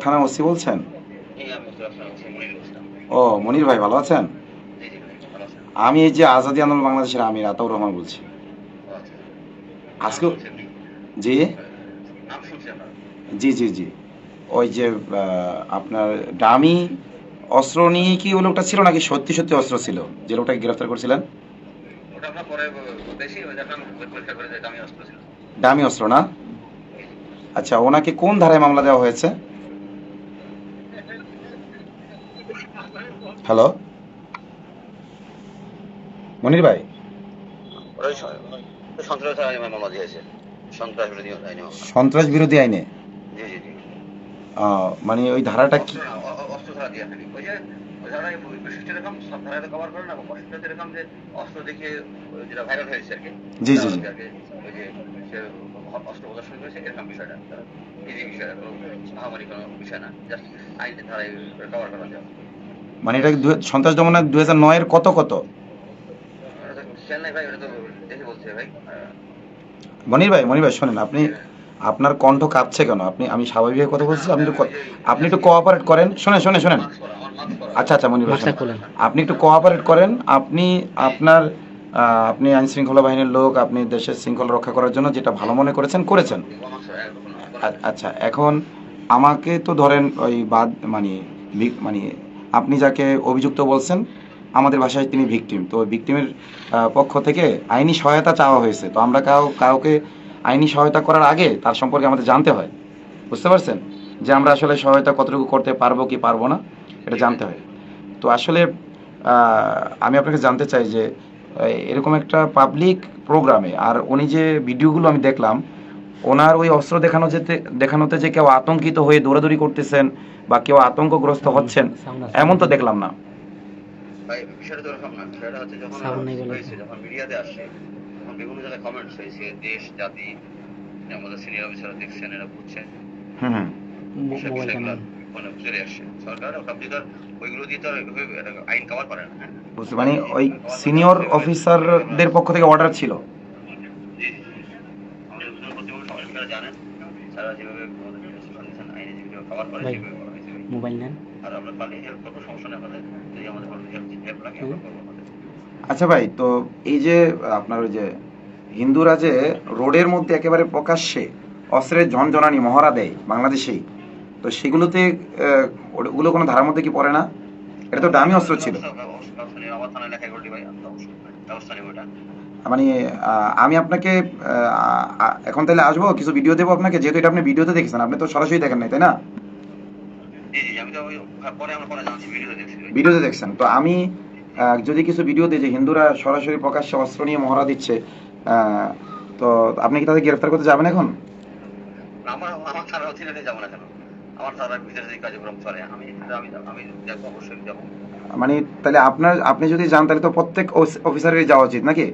থানা ওসি বলছেন? আমি ও মনির ভাই ভালো আছেন? আমি এই যে আজাদি আন্দোলন বাংলাদেশের আমির আতাউর রহমান বলছি। আচ্ছা। আজকে জি? জি জি জি। ওই যে আপনার ডামি অস্ত্র নিয়ে কি ওই লোকটা ছিল নাকি সত্যি সত্যি অস্ত্র ছিল? যে লোকটাকে গ্রেফতার করেছিলেন? আমি ডামি অস্ত্র না? আচ্ছা ওনাকে কোন ধারায় মামলা দেওয়া হয়েছে? হ্যালো মনির ভাই? সন্ত্রাস বিরোধী আইনে মানে ওই ধারাটা কি? অস্ত্র জি, জি, জি। প্রদর্শন করেছে এরকম বিষয়টা। বিষয়টা মহামারী কোনো বিষয় না জাস্ট আইনের ধারায় কভার করা যায়। মানে এটা সন্ত্রাস দমনের দুই হাজার নয়ের কত কত? মনির ভাই মনির ভাই শোনেন আপনি আপনার কণ্ঠ কাঁপছে কেন? আপনি আমি স্বাভাবিক কথা বলছি আপনি একটু আপনি একটু কোঅপারেট করেন। শোনেন শোনেন শোনেন। আচ্ছা আচ্ছা মনির ভাই। আপনি একটু কোঅপারেট করেন। আপনি আপনার আপনি আইন শৃঙ্খলা বাহিনীর লোক আপনি দেশের শৃঙ্খলা রক্ষা করার জন্য যেটা ভালো মনে করেছেন করেছেন। আচ্ছা এখন আমাকে তো ধরেন ওই বাদ মানে মানে আপনি যাকে অভিযুক্ত বলছেন, আমাদের ভাষায় তিনি ভিকটিম তো ভিকটিমের পক্ষ থেকে আইনি সহায়তা চাওয়া হয়েছে। তো আমরা কাউ, কাউকে আইনি সহায়তা করার আগে তার সম্পর্কে আমাদের জানতে হয়। বুঝতে পারছেন? যে আমরা আসলে সহায়তা কতটুকু করতে পারব কি পারব না, এটা জানতে হয়। তো আসলে আমি আপনাকে জানতে চাই যে এরকম একটা পাবলিক প্রোগ্রামে আর উনি যে ভিডিওগুলো আমি দেখলাম ওনার ওই অস্ত্র দেখানো যেতে দেখানোতে যে কেউ আতঙ্কিত হয়ে দৌড়াদৌড়ি করতেছেন বা কেউ আতঙ্কগ্রস্ত হচ্ছেন এমন তো দেখলাম না। যখন মিডিয়াতে আসে তখন বিভিন্ন জায়গায় কমেন্টস হয়েছে দেশ জাতি আমাদের সিনিয়র অফিসাররা দেখছেন এরা বুঝছেন। হুম মানে ওই সিনিয়র অফিসারদের পক্ষ থেকে অর্ডার ছিল জি জি জি। আমাদের উদ্যোগ কর্তৃপক্ষ সবাই আপনারা জানেন তারা যেভাবে আমাদের কন্ডিশন আইনে যেগুলো কভার করে ভাই। সেভাবে করা হয়েছে। মোবাইল নেন। আর আমরা পারলে হেল্প করব সমস্যা নেই যদি আমাদের হেল্প হেল্প লাগে আমরা করব আমাদের। আচ্ছা ভাই তো এই যে আপনার ওই যে হিন্দুরা যে রোডের মধ্যে একেবারে প্রকাশ্যে অস্ত্রের ঝনঝনানি মহড়া দেয় বাংলাদেশেই তো সেগুলোতে ওগুলো কোনো ধারার মধ্যে কি পড়ে না? এটা তো দামি অস্ত্র ছিল। মানে আমি আপনাকে এখন তাহলে আসব কিছু ভিডিও দেবো আপনাকে যেহেতু এটা আপনি ভিডিওতে দেখেছেন আপনি তো সরাসরি দেখেন নাই তাই না? ভিডিওতে দেখছেন তো আমি যদি কিছু ভিডিও দিই যে হিন্দুরা সরাসরি প্রকাশ্যে অস্ত্র নিয়ে মহড়া দিচ্ছে তো আপনি কি তাদের গ্রেফতার করতে যাবেন এখন? আমার আমার থানার অধীনে যাব না কেন? আমার থানার ভিতরে যে কার্যক্রম চলে আমি আমি আমি যাব অবশ্যই যাব। মানে তাহলে আপনার আপনি যদি যান তাহলে তো প্রত্যেক অফিস- অফিসারেরই যাওয়া উচিত নাকি?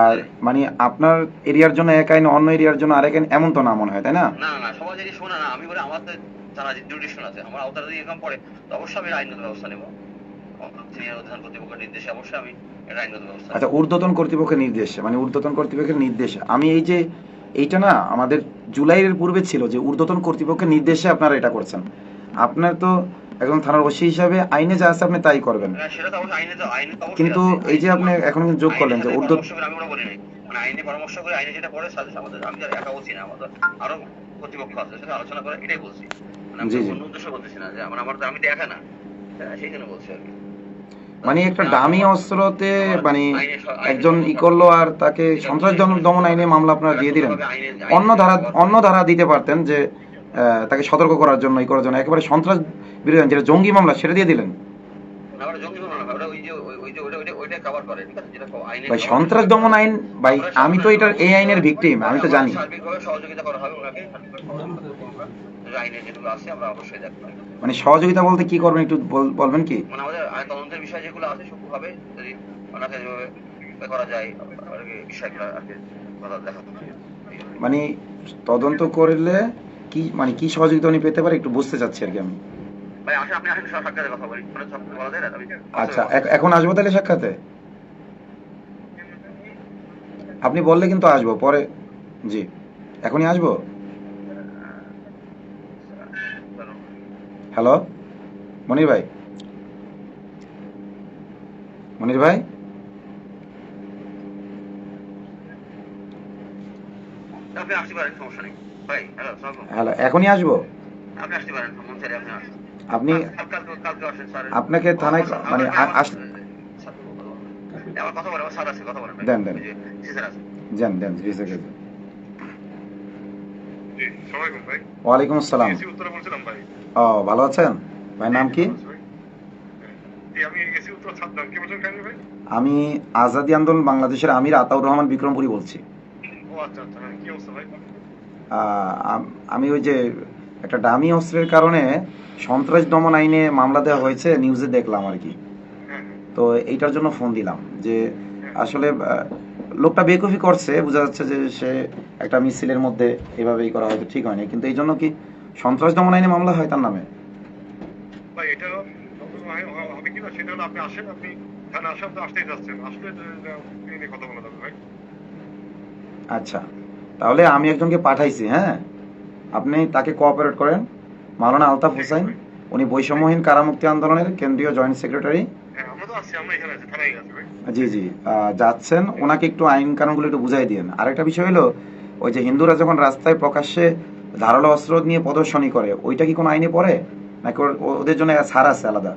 আর মানে আপনার এরিয়ার জন্য এক আইন অন্য এরিয়ার জন্য আরেক আইন এমন তো না মনে হয় তাই না? না না না সবাই যদি শোনা না আমি বলে আমার আছে আমার আওতার যদি এরকম পড়ে তো অবশ্যই আমি আইনগত ব্যবস্থা নেব। আচ্ছা ঊর্ধ্বতন কর্তৃপক্ষের নির্দেশ মানে ঊর্ধ্বতন কর্তৃপক্ষের নির্দেশ। আমি এই যে এইটা না আমাদের জুলাইয়ের পূর্বে ছিল যে ঊর্ধ্বতন কর্তৃপক্ষের নির্দেশে আপনারা এটা করছেন। আপনার তো একজন থানার ওসি হিসাবে আইনে যা আছে আপনি তাই করবেন। হ্যাঁ, কিন্তু এই যে আপনি এখন যোগ করলেন যে নাই। মানে আইনে পরামর্শ করে আইনে যেটা পড়ে সাথে আমাদের আমি একা বলছি না আমাদের আরও কর্তৃপক্ষ আছে সেটা আলোচনা করে এটাই বলছি। আমি জি, তো জি। অন্য উদ্দেশ্য বলতেছি না যে আমার আমি তো একা না। হ্যাঁ, সেই জন্য বলছি আর কি। মানে একটা দামি অস্ত্রতে মানে একজন ই করল আর তাকে সন্ত্রাস দমন আইনে মামলা আপনারা দিয়ে দিলেন। অন্য ধারা অন্য ধারা দিতে পারতেন যে তাকে সতর্ক করার জন্য ই করার জন্য। একেবারে সন্ত্রাস বিরোধী যেটা জঙ্গি মামলা সেটা দিয়ে দিলেন। ভাই সন্ত্রাস দমন আইন ভাই আমি তো এটার এই আইনের ভিকটিম আমি তো জানি। মানে সহযোগিতা বলতে কি করবেন একটু বলবেন কি? মানে তদন্তের বিষয় যেগুলো আছে সূক্ষ্মভাবে যদি ওনাকে করা যায় বিষয়গুলো আর কি কথা দেখা মানে তদন্ত করলে কি মানে কি সহযোগিতা উনি পেতে পারে একটু বুঝতে চাচ্ছি আর কি আমি। ভাই আপনি আসেন সব সাক্ষাতের কথা বলি। মানে সব বলা যায় না আমি আচ্ছা এখন আসব তাহলে সাক্ষাতে? আপনি বললে কিন্তু আসব পরে। জি এখনই আসব? হ্যালো? মনির ভাই? মনির ভাই? আপনি আসতে পারেন সমস্যা নেই। ভাই হ্যালো এখনই আসব? আপনি আসতে পারেন আপনি আসেন। আপনি আপনাকে থানায় মানে। দেন, দেন। যান দেন জি ওয়ালাইকুম আসসালাম। ও ভালো আছেন? ভাই নাম কি? আমি আজাদি আন্দোলন বাংলাদেশের আমির আতাউর রহমান বিক্রমপুরি বলছি। আচ্ছা আচ্ছা হ্যাঁ আমি ওই যে একটা ডামি অস্ত্রের কারণে সন্ত্রাস দমন আইনে মামলা দেওয়া হয়েছে নিউজে দেখলাম আর কি। তো এইটার জন্য ফোন দিলাম যে আসলে লোকটা বেকুফি করছে বোঝা যাচ্ছে যে সে একটা মিছিলের মধ্যে এভাবেই করা হয়তো ঠিক হয়নি। কিন্তু এই জন্য কি সন্ত্রাস দমন আইনে মামলা হয় তার নামে? আচ্ছা। তাহলে আমি একজনকে পাঠাইছি হ্যাঁ? আপনি তাকে কোঅপারেট করেন। মাওলানা আলতাফ হোসেন উনি বৈষম্যহীন কারামুক্তি আন্দোলনের কেন্দ্রীয় জয়েন্ট সেক্রেটারি হ্যাঁ ভাই। জি জি যাচ্ছেন। ওনাকে একটু আইন কানুনগুলো একটু বুঝাই দিন আরেকটা বিষয় হলো ওই যে হিন্দুরা যখন রাস্তায় প্রকাশ্যে ধারালো অস্ত্র নিয়ে প্রদর্শনী করে ওইটা কি কোনো আইনে পড়ে? নাকি ওদের জন্য ছাড় আছে আলাদা?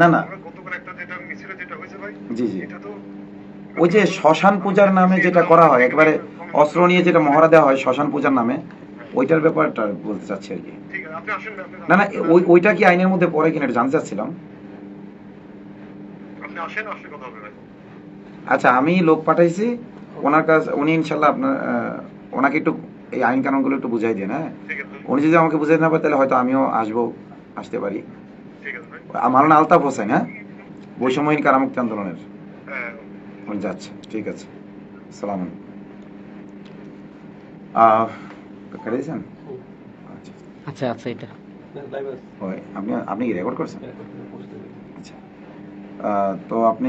না না জি জি। ওই যে শ্মশান পূজার নামে যেটা করা হয় একেবারে অস্ত্র নিয়ে যেটা মহড়া দেওয়া হয় শ্মশান পূজার নামে ওইটার ব্যাপারটা বলতে চাচ্ছি আর কি। না না ওই ওইটা কি আইনের মধ্যে পড়ে কিনা এটা জানতে চাচ্ছিলাম। আচ্ছা আমি লোক পাঠাইছি ওনার কাছে উনি ইনশাল্লাহ আপনার ওনাকে একটু এই আইন কানুনগুলো একটু বুঝাই দেন হ্যাঁ? উনি যদি আমাকে বুঝাই না পারে তাহলে হয়তো আমিও আসব আসতে পারি। আমার নাম আলতাফ হোসেন হ্যাঁ? বৈষম্যহীন কারামুক্তি আন্দোলনের। হ্যাঁ। উনি যাচ্ছে ঠিক আছে। সালাম কেটে দিয়েছেন? আচ্ছা আচ্ছা আচ্ছা এটা আপনি আপনি কি রেকর্ড করছেন? আচ্ছা। তো আপনি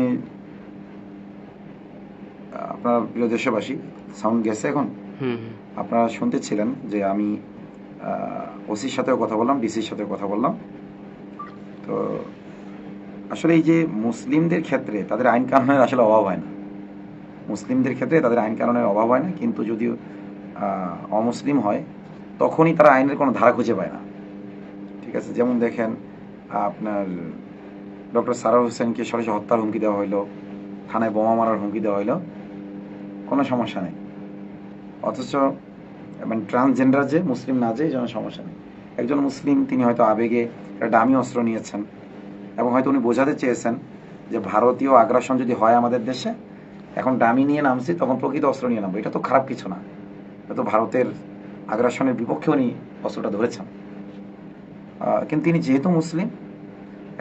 আপনার প্রিয় দেশবাসী সাউন্ড গেছে এখন? হুম হুম। আপনারা শুনতেছিলেন যে আমি ওসির সাথেও কথা বললাম ডিসির সাথেও কথা বললাম। তো আসলে এই যে মুসলিমদের ক্ষেত্রে তাদের আইন কানুনের আসলে অভাব হয় না। মুসলিমদের ক্ষেত্রে তাদের আইন কানুনের অভাব হয় না কিন্তু যদি আহ, অমুসলিম হয়, তখনই তারা আইনের কোনো ধারা খুঁজে পায় না। ঠিক আছে? যেমন দেখেন, আপনার ডক্টর সারার হোসেনকে সরাসরি হত্যার হুমকি দেওয়া হইল, থানায় বোমা মারার হুমকি দেওয়া হইল, কোনো সমস্যা নেই। অথচ মানে ট্রান্সজেন্ডার যে, মুসলিম না যে জন্য সমস্যা নেই। একজন মুসলিম, তিনি হয়তো আবেগে একটা দামি অস্ত্র নিয়েছেন এবং হয়তো উনি বোঝাতে চেয়েছেন যে ভারতীয় আগ্রাসন যদি হয় আমাদের দেশে, এখন দামি নিয়ে নামছি, তখন প্রকৃত অস্ত্র নিয়ে নামবো। এটা তো খারাপ কিছু না। এটা তো ভারতের আগ্রাসনের বিপক্ষে উনি অস্ত্রটা ধরেছেন। কিন্তু তিনি যেহেতু মুসলিম,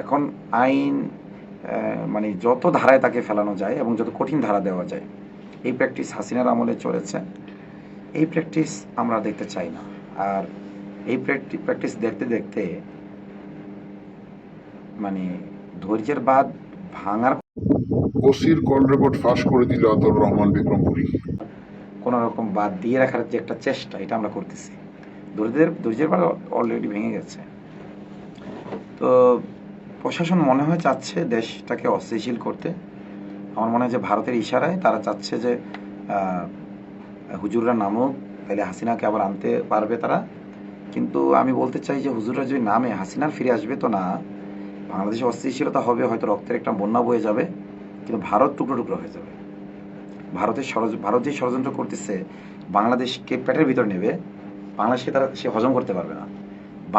এখন আইন মানে যত ধারায় তাকে ফেলানো যায় এবং যত কঠিন ধারা দেওয়া যায়, এই প্র্যাকটিস হাসিনার আমলে চলেছে। এই প্র্যাকটিস আমরা দেখতে চাই না। আর এই প্র্যাকটিস দেখতে দেখতে মানে ধৈর্যের বাদ ভাঙার ওসির কল রেকর্ড ফাঁস করে দিল আতর রহমান বিক্রমপুরী। কোনো রকম বাদ দিয়ে রাখার যে একটা চেষ্টা, এটা আমরা করতেছি। ধৈর্যের ধৈর্যের বাদ অলরেডি ভেঙে গেছে। তো প্রশাসন মনে হয় চাচ্ছে দেশটাকে অস্থিতিশীল করতে। আমার মনে হয় যে ভারতের ইশারায় তারা চাচ্ছে যে হুজুররা নামুক তাহলে হাসিনাকে আবার আনতে পারবে তারা। কিন্তু আমি বলতে চাই যে হুজুররা যদি নামে, হাসিনার ফিরে আসবে তো না। বাংলাদেশে অস্থিতিশীলতা হবে, হয়তো রক্তের একটা বন্যা বয়ে যাবে, কিন্তু ভারত টুকরো টুকরো হয়ে যাবে। ভারতের ভারত যে ষড়যন্ত্র করতেছে, বাংলাদেশকে পেটের ভিতর নেবে, বাংলাদেশকে তারা সে হজম করতে পারবে না।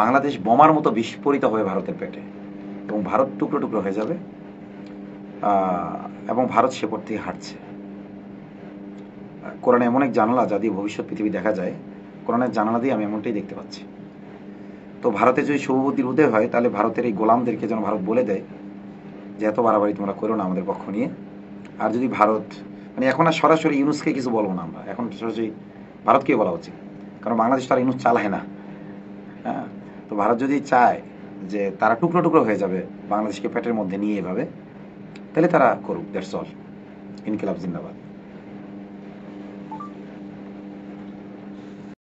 বাংলাদেশ বোমার মতো বিস্ফোরিত হবে ভারতের পেটে এবং ভারত টুকরো টুকরো হয়ে যাবে এবং ভারত সে পথ থেকে হাঁটছে। কোরআনে এমন এক জানালা যা দিয়ে ভবিষ্যৎ পৃথিবী দেখা যায়, কোরআনের জানালা দিয়ে আমি এমনটাই দেখতে পাচ্ছি। তো ভারতে যদি শুভবুদ্ধির উদয় হয়, তাহলে ভারতের এই গোলামদেরকে যেন ভারত বলে দেয় যে, এত বাড়াবাড়ি তোমরা করো না আমাদের পক্ষ নিয়ে। আর যদি ভারত মানে এখন আর সরাসরি ইউনুসকে কিছু বলব না আমরা। এখন সরাসরি ভারতকে বলা উচিত। কারণ বাংলাদেশ তার ইউনুস চালায় না। হ্যাঁ? তো ভারত যদি চায় যে তারা টুকরো টুকরো হয়ে যাবে বাংলাদেশকে পেটের মধ্যে নিয়ে এভাবে, তাহলে তারা করুক, দ্যাটস অল। ইনকিলাব জিন্দাবাদ।